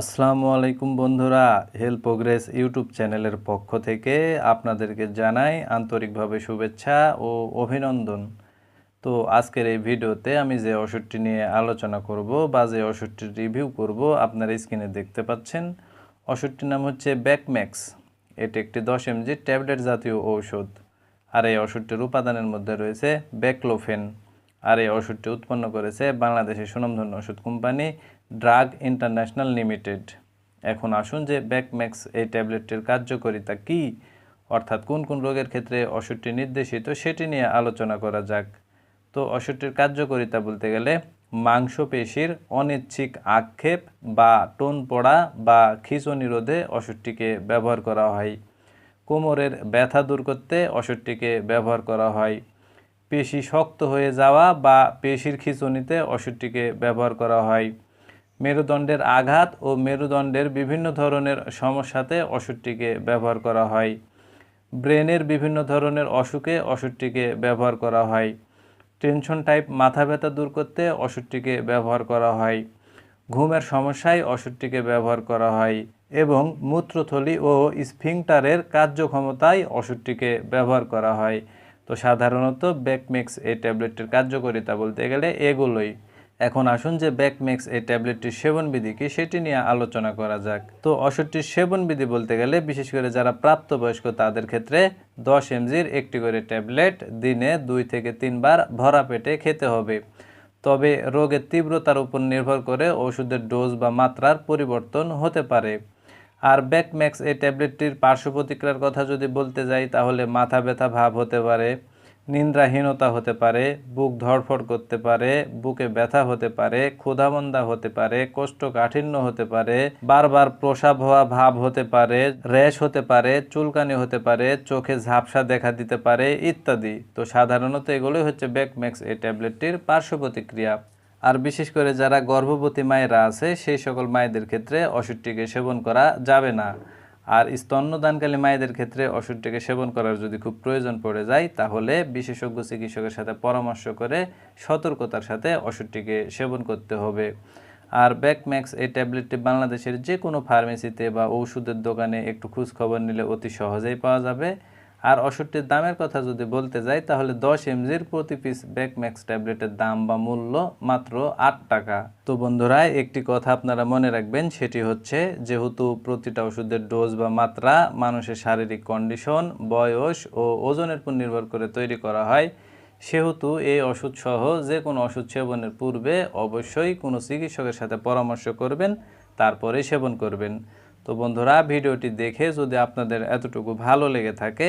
আসসালামু আলাইকুম বন্ধুরা হেলথ প্রোগ্রেস ইউটিউব চ্যানেলের পক্ষ থেকে আপনাদেরকে জানাই আন্তরিকভাবে শুভেচ্ছা ও অভিনন্দন। তো আজকের এই ভিডিওতে আমি যে ওষুধটি নিয়ে আলোচনা করব বা যে ওষুধটির রিভিউ করব আপনারা স্ক্রিনে দেখতে পাচ্ছেন। ওষুধটির নাম হচ্ছে ব্যাকম্যাক্স। এটি একটি দশ এমজি ট্যাবলেট জাতীয় ঔষধ। আর এই ওষুধটির উপাদানের মধ্যে রয়েছে ব্যাকলোফেন। আর এই ওষুধটি উৎপন্ন করেছে বাংলাদেশের সুনামধন্য ওষুধ কোম্পানি ড্রাগ ইন্টারন্যাশনাল লিমিটেড। এখন আসুন যে ব্যাকম্যাক্স এই ট্যাবলেটটির কার্যকারিতা কী, অর্থাৎ কোন কোন রোগের ক্ষেত্রে ওষুধটি নির্দেশিত সেটি নিয়ে আলোচনা করা যাক। তো ওষুধটির কার্যকারিতা বলতে গেলে মাংসপেশির অনিচ্ছিক আক্ষেপ বা টোন পড়া বা খিঁচুনি রোধে ওষুধটিকে ব্যবহার করা হয়। কোমরের ব্যথা দূর করতে ওষুধটিকে ব্যবহার করা হয়। পেশি শক্ত হয়ে যাওয়া বা পেশির খিঁচুনিতে ওষুধটিকে ব্যবহার করা হয়। মেরুদণ্ডের আঘাত ও মেরুদণ্ডের বিভিন্ন ধরনের সমস্যাতে ওষুধটিকে ব্যবহার করা হয়। ব্রেনের বিভিন্ন ধরনের অসুখে ওষুধটিকে ব্যবহার করা হয়। টেনশন টাইপ মাথা ব্যথা দূর করতে ওষুধটিকে ব্যবহার করা হয়। ঘুমের সমস্যায় ওষুধটিকে ব্যবহার করা হয় এবং মূত্রথলি ও স্ফিংটারের কার্যক্ষমতায় ওষুধটিকে ব্যবহার করা হয়। তো সাধারণত ব্যাকমিক্স এই ট্যাবলেটটির কার্যকারিতা বলতে গেলে এগুলোই। এখন আসুন যে ব্যাকমিক্স এই ট্যাবলেটটির সেবনবিধি কি সেটি নিয়ে আলোচনা করা যাক। তো ওষুধটির সেবনবিধি বলতে গেলে বিশেষ করে যারা প্রাপ্তবয়স্ক তাদের ক্ষেত্রে দশ এমজির একটি করে ট্যাবলেট দিনে দুই থেকে তিনবার ভরা পেটে খেতে হবে। তবে রোগের তীব্রতার উপর নির্ভর করে ওষুধের ডোজ বা মাত্রার পরিবর্তন হতে পারে। আর ব্যাকম্যাক্স এই ট্যাবলেটটির পার্শ্ব প্রতিক্রিয়ার কথা যদি বলতে যাই, তাহলে মাথা ব্যথা ভাব হতে পারে, নিন্দ্রাহীনতা হতে পারে, বুক ধড়ফড় করতে পারে, বুকে ব্যথা হতে পারে, ক্ষুধামন্দা হতে পারে, কোষ্ঠকাঠিন্য হতে পারে, বারবার প্রসাব হওয়া ভাব হতে পারে, র্যাশ হতে পারে, চুলকানি হতে পারে, চোখে ঝাপসা দেখা দিতে পারে ইত্যাদি। তো সাধারণত এগুলোই হচ্ছে ব্যাকম্যাক্স এই ট্যাবলেটটির পার্শ্ব প্রতিক্রিয়া। আর বিশেষ করে যারা গর্ভবতী মায়েরা আছে, সেই সকল মায়েদের ক্ষেত্রে ওষুধটিকে সেবন করা যাবে না। আর স্তন্যদানকালী মায়েদের ক্ষেত্রে ওষুধটিকে সেবন করার যদি খুব প্রয়োজন পড়ে যায়, তাহলে বিশেষজ্ঞ চিকিৎসকের সাথে পরামর্শ করে সতর্কতার সাথে ওষুধটিকে সেবন করতে হবে। আর ব্যাকম্যাক্স, এই ট্যাবলেটটি বাংলাদেশের যে কোনো ফার্মেসিতে বা ঔষধের দোকানে একটু খোঁজ খবর নিলে অতি সহজেই পাওয়া যাবে। আর ওষুধটির দামের কথা যদি বলতে যাই, তাহলে দশ এমজির প্রতি পিস ব্যাকম্যাক্স ট্যাবলেটের দাম বা মূল্য মাত্র আট টাকা। তো বন্ধুরা, একটি কথা আপনারা মনে রাখবেন, সেটি হচ্ছে যেহেতু প্রতিটা ওষুধের ডোজ বা মাত্রা মানুষের শারীরিক কন্ডিশন বয়স ও ওজনের উপর নির্ভর করে তৈরি করা হয়, সেহেতু এই ওষুধ সহ যে কোনো ওষুধ সেবনের পূর্বে অবশ্যই কোনো চিকিৎসকের সাথে পরামর্শ করবেন, তারপরে সেবন করবেন। তো বন্ধুরা, ভিডিওটি দেখে যদি আপনাদের এতটুকু ভালো লেগে থাকে